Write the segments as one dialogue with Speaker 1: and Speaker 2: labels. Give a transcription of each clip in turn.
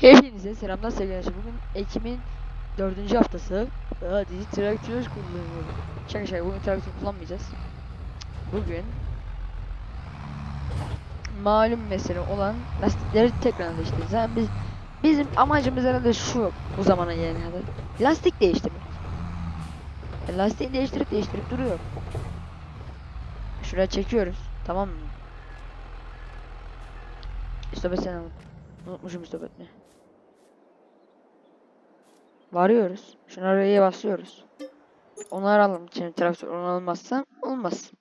Speaker 1: Hepinize selamlar sevgili arkadaşlar. Bugün Ekim'in dördüncü haftası. Daha dizi traktör kullanıyorum. Şaka şaka bugün traktör kullanmayacağız. Bugün malum mesele olan lastikleri tekrar değiştireceğiz. Yani biz bizim amacımız herhalde şu bu zamana gelene kadar. Lastik değiştirmek. Yani lastiği değiştirip değiştirip duruyor. Şuraya çekiyoruz. Tamam mı? İstop etsene. Unutmuşum istop etmeyi. Varıyoruz. Şunu araya basıyoruz. Onları alalım. Şimdi traktör onu almazsa olmaz.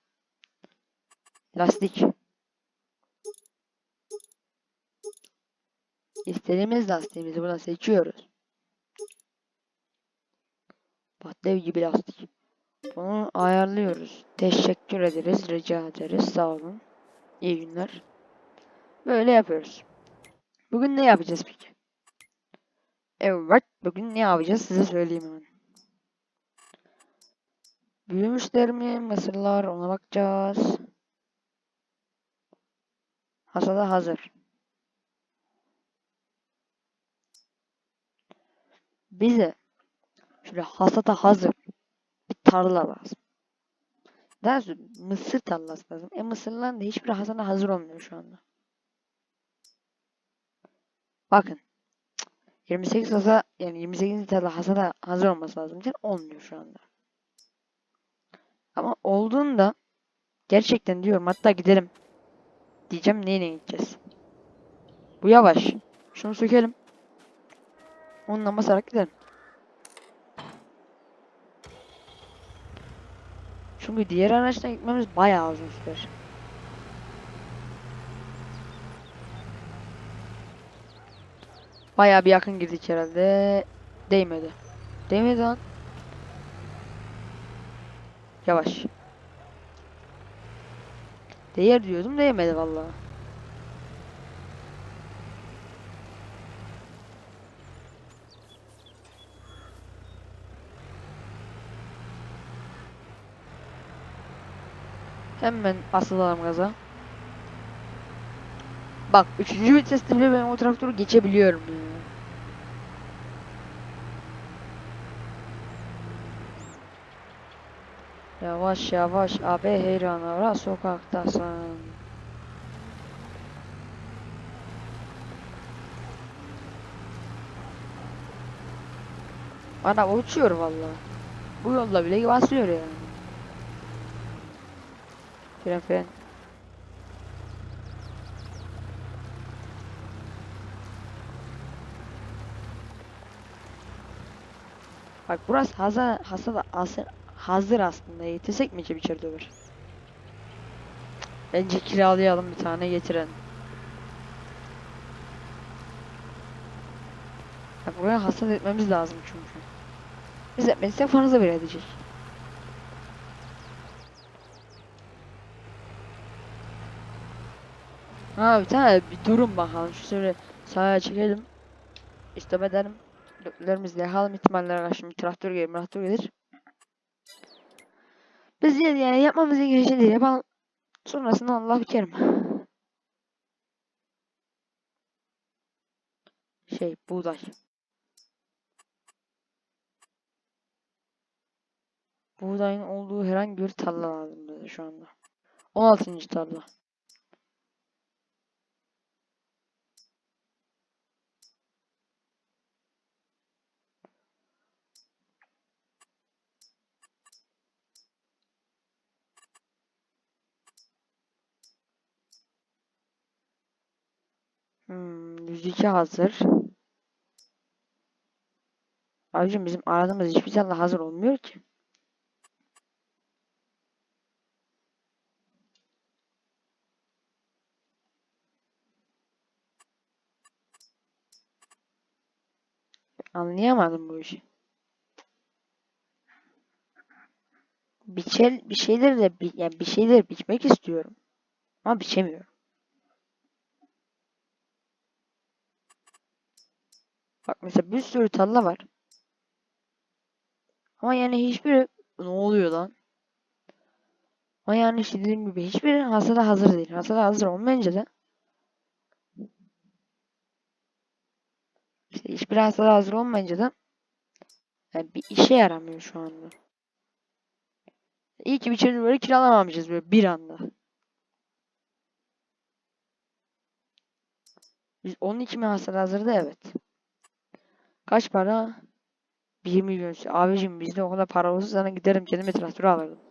Speaker 1: Lastik. İstediğimiz lastiğimizi buradan seçiyoruz. Bak dev gibi lastik. Bunu ayarlıyoruz. Teşekkür ederiz. Rica ederiz. Sağ olun. İyi günler. Böyle yapıyoruz. Bugün ne yapacağız peki? Evet, bugün ne yapacağız size söyleyeyim hemen. Büyümüşler mi mısırlar ona bakacağız. Hasada hazır. Bize şöyle hasata hazır bir tarla lazım. Daha sonra mısır tarlası lazım. E mısırların da hiçbir hasada hazır olmuyor şu anda. Bakın. 28 hasa yani 28. tarla hasada hazır olması lazım. Olmuyor şu anda. Ama olduğunda gerçekten diyorum hatta gidelim. Diyeceğim neyle gideceğiz. Bu yavaş. Şunu sökelim. Onunla basarak gidelim. Çünkü diğer araçtan gitmemiz bayağı uzun sürer. Bayağı bir yakın girdik herhalde. Değmedi. Değmedi lan. Yavaş. Değer diyordum değmedi vallahi. Hemen asılalım gaza. Bak 3. viteste bile ben o traktörü geçebiliyorum ya. Yavaş yavaş abi heyran ara sokaktasın. Ana uçuyor vallahi. Bu yolda bile basıyor yani. Fren fren. Bak burası hazır, hazır, hazır, hazır aslında. Yetişsek mi bir içeri döver? Bence kiralayalım bir tane getirelim. Bak buraya hasat etmemiz lazım çünkü. Biz etmezsek fazla bir edecek. Ha bir tane bir durun bakalım. Şu şöyle sağa çekelim. İstop edelim. Dökülerimizle yakalım ihtimallere karşı bir traktör gelir, traktör gelir. Biz yine yani yapmamız gereken değil. Yapalım. Sonrasında Allah bikerim. Şey, buğday. Buğdayın olduğu herhangi bir tarla lazım bize şu anda. 16. tarla. Hmm, 102 hazır. Abicim bizim aradığımız hiçbir tarla hazır olmuyor ki. Anlayamadım bu işi. Biçel bir şeyler de yani bir şeyler biçmek istiyorum. Ama biçemiyorum. Bak mesela bir sürü tarla var. Ama yani hiçbiri ne oluyor lan? Ama yani işte dediğim gibi hiçbiri hasada hazır değil. Hasada hazır olmayınca da hiçbir hasıla hazır olmayınca da yani bir işe yaramıyor şu anda. İyi ki bir böyle kiralamamışız böyle bir anda. Biz 12 mi hasar hazırda evet. Kaç para? 1 milyon. Abicim bizde o kadar para olsa sana giderim kendime traktör alırdım.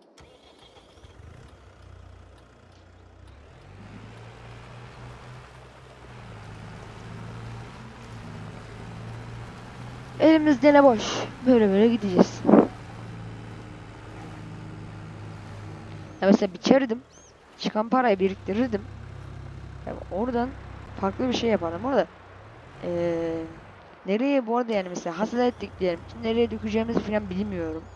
Speaker 1: Elimizde ne boş. Böyle böyle gideceğiz. Ya mesela biçerdim. Çıkan parayı biriktirirdim. Ya oradan farklı bir şey yapardım. Orada eee nereye bu arada yani mesela hasıl ettik diyelim. ki Nereye dökeceğimizi falan bilmiyorum.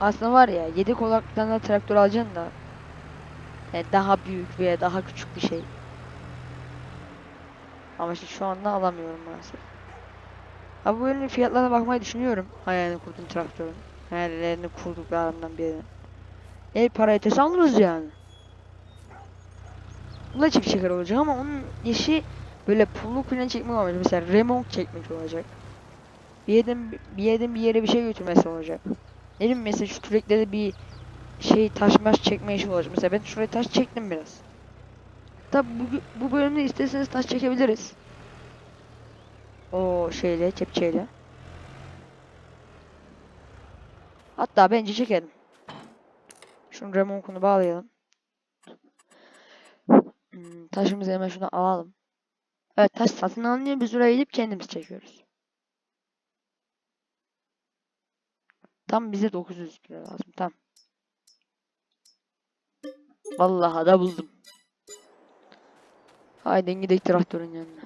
Speaker 1: Aslında var ya 7 kolaktan da traktör alacaksın da yani daha büyük veya daha küçük bir şey. Ama işte şu anda alamıyorum maalesef. Abi bu ürünün fiyatlarına bakmayı düşünüyorum. Hayalini kurdum traktörün. Hayallerini kurduklarımdan biri. El para yetesi alırız yani. Da çift şeker olacak ama onun işi böyle pulluk falan çekmek olmayacak. Mesela remont çekmek olacak. Bir yerden bir yerden bir yere bir şey götürmesi olacak. Ne bileyim mesela şu küreklerde bir şey taş maş çekme işi olacak. Mesela ben şuraya taş çektim biraz. Tabi bu, bu bölümde isterseniz taş çekebiliriz. O şeyle, kepçeyle. Hatta bence çekelim. Şunu remonkunu bağlayalım. Hmm, taşımızı hemen şunu alalım. Evet taş satın alınıyor. Biz oraya gidip kendimiz çekiyoruz. Tam bize 900 kilo lazım. Tam. Vallahi da buldum. Haydi gidelim traktörün yanına.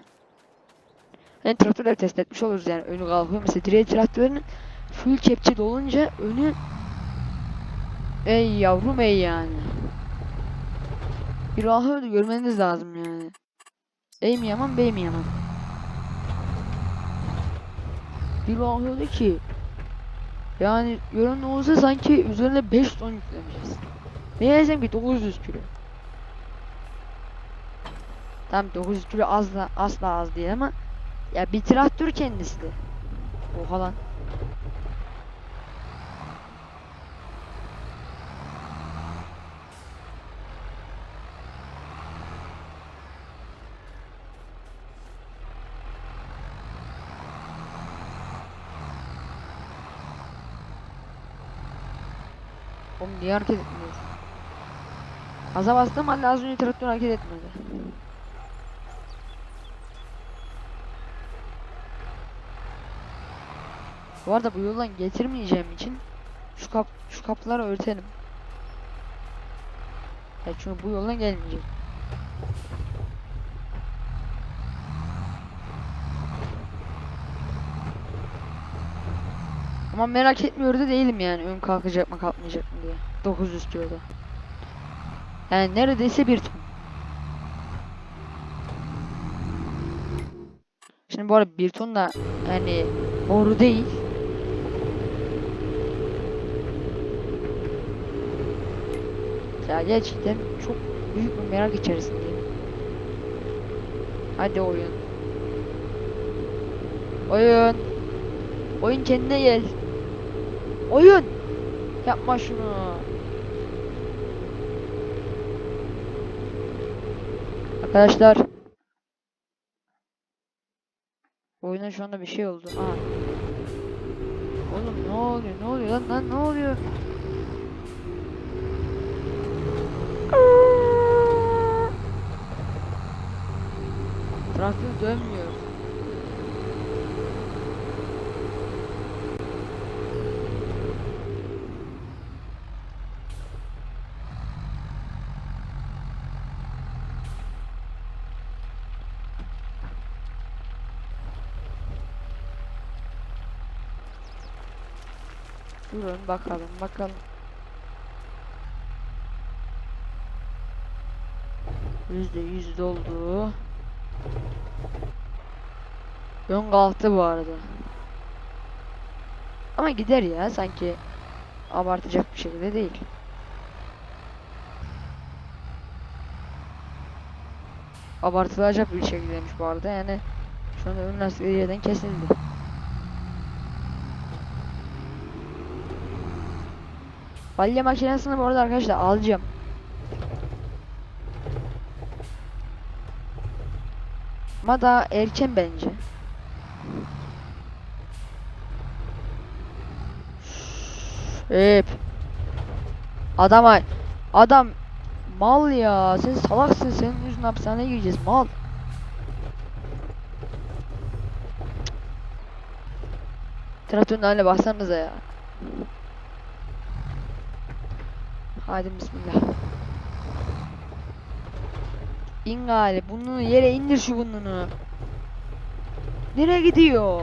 Speaker 1: Yani traktörleri test etmiş oluruz yani. Önü kalkıyor. Mesela direğe traktörün full kepçe dolunca önü Ey yavrum ey yani. Bir ahı görmeniz lazım yani. Ey mi yaman bey mi yaman. Bir ahı ki yani görün olsa sanki üzerine 5 ton yüklemişiz. Meğersem ki 900 kilo. Tam 900 kilo az da asla az değil ama ya bir traktör kendisi de. Oha lan. Oğlum niye hareket etmiyor? Gaza bastım halde az önce traktör hareket etmedi. Bu arada bu yoldan getirmeyeceğim için şu kap şu kapıları örtelim. Ya çünkü bu yoldan gelmeyecek. Ama merak etmiyor da değilim yani ön kalkacak mı kalkmayacak mı diye. 900 kiloda. Yani neredeyse bir ton. Şimdi bu arada bir ton da yani boru değil. Ya gerçekten çok büyük bir merak içerisindeyim. Hadi oyun. Oyun. Oyun kendine gel. Oyun. Yapma şunu. Arkadaşlar. Oyuna şu anda bir şey oldu. Aa. Oğlum ne oluyor? Ne oluyor lan? Lan ne oluyor? Traktör dönmüyor. Durun bakalım bakalım. Yüzde yüz doldu. Ön kalktı bu arada. Ama gider ya sanki abartacak bir şekilde değil. abartılacak bir şekildeymiş bu arada yani şu anda ön lastikleri yerden kesildi. Balya makinesini bu arada arkadaşlar alacağım. Ama daha erken bence. Hep. Adam ay. Adam mal ya. Sen salaksın. Senin yüzünden hapishaneye gireceğiz mal. Traktörün haline baksanıza ya. Hadi bismillah. İn gali. Bunu yere indir şu bununu. Nereye gidiyor?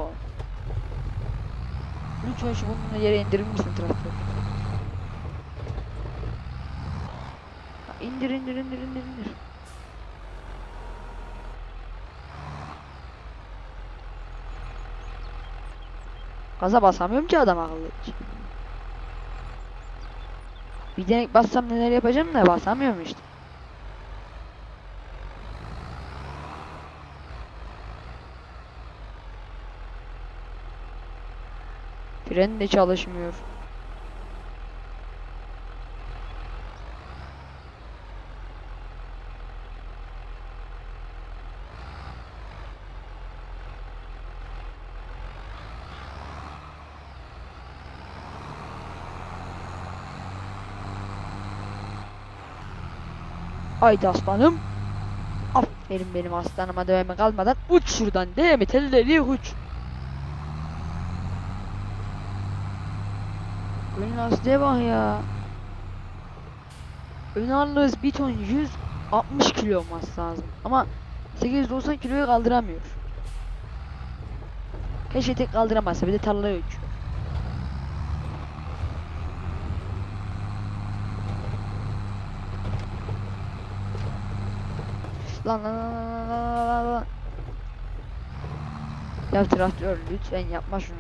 Speaker 1: Lütfen şu bununu yere indirir misin traktör? İndir indir indir indir indir. Gaza basamıyorum ki adam akıllı. Bir denek bassam neler yapacağım da basamıyorum işte. Fren de çalışmıyor. Haydi aslanım. Aferin benim aslanıma dövme kalmadan uç şuradan değil mi? Telleri uç. Lastiğe bak ya. Ağırlığımız bir ton 160 kilo olması lazım. Ama 890 kiloyu kaldıramıyor. Keşke tek kaldıramazsa bir de tarlaya uçuyor. Lan lan lan lan lan lan lan. Ya traktör lütfen yapma şunu.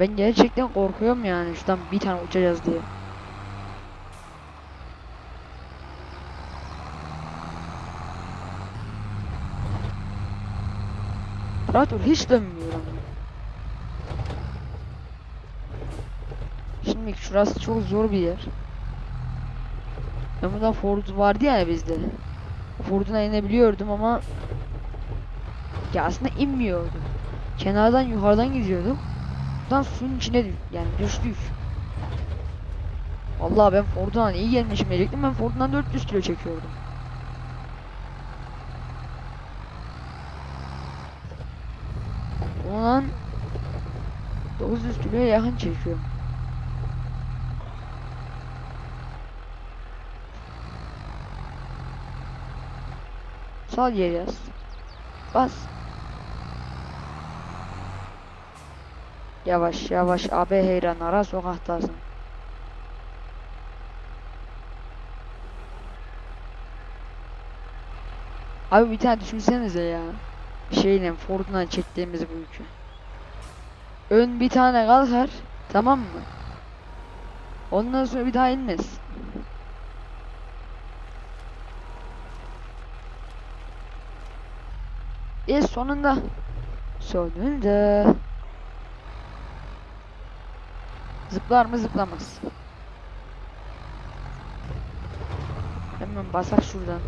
Speaker 1: Ben gerçekten korkuyorum yani şuradan bir tane uçacağız diye. Traktör hiç dönmüyor ama. Şimdi şurası çok zor bir yer. Ben burada Ford vardı ya bizde. Ford'una inebiliyordum ama ya aslında inmiyordum. Kenardan yukarıdan gidiyordum. Buradan suyun içine düş yani düştük. Vallahi ben Ford'dan iyi gelmişim diyecektim. Ben Ford'dan 400 kilo çekiyordum. Ulan 900 kiloya yakın çekiyorum. Sal geri. Bas. Yavaş yavaş abi heyran ara sokaktasın. Abi bir tane düşünsenize ya. Şeyle Ford'dan çektiğimiz bu yükü. Ön bir tane kalkar. Tamam mı? Ondan sonra bir daha inmez. E sonunda. Sonunda. Zıplar mı zıplamaz. Hemen basak şuradan.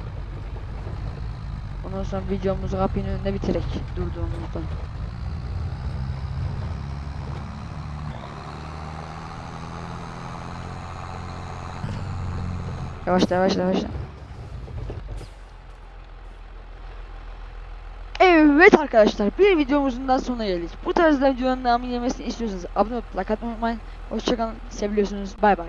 Speaker 1: Ondan sonra videomuzu kapının önünde bitirek durduğumuzda. Yavaşla yavaşla yavaşla. Evet arkadaşlar bir videomuzun daha sonuna geldik. Bu tarzda videoların devamı gelmesini istiyorsanız abone olup like atmayı unutmayın. Hoşçakalın. Seviyorsunuz. Bay bay.